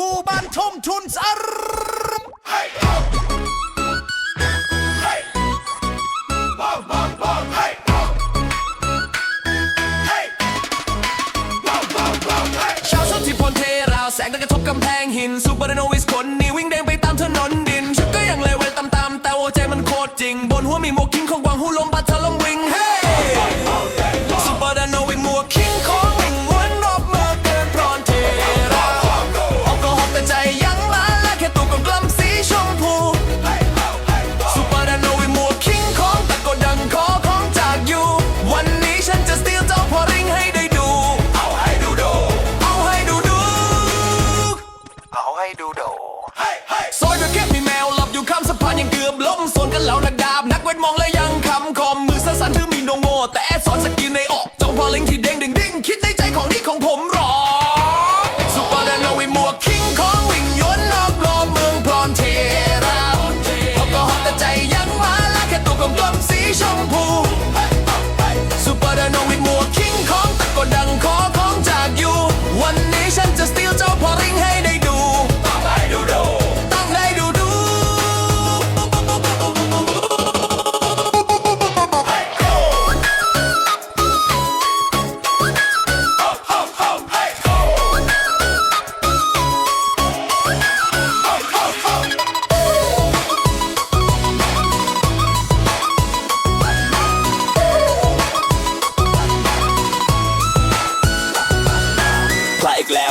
กูบ้านชมชุนสารชาวชนที่พลเทราแสงได้กระทบกำแพงหินซูเปอร์โนวิสคนนี้วิ่งแดงไปตามถนนดินฉันก็ยังเลยเวลตามๆแต่โอใจมันโคตรจริง บนหัวมีหมวกกิ้งของวางหูลมปัดทะลมว more. The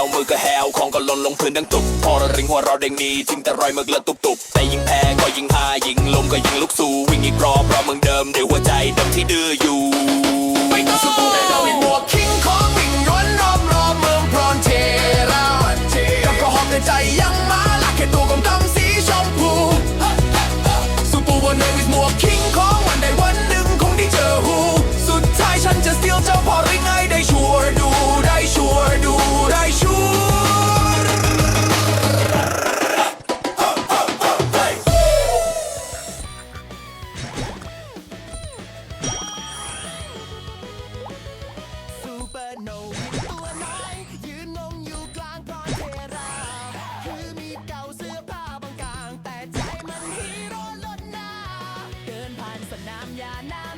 วมือก็แหวของก็หล่นลงพื้นดังตุบพอระริงหัวเราเด้งนี้ทิ้งแต่รอยมึกละตุบตุบแต่ยิงแพ้ก็ยิงหายิงลมก็ยิงลุกสู้วิ่งอีกรอบเพราะมึงเดิมเดี๋ยวหัวใจเดิมที่ดื้ออยู่ สนามยานา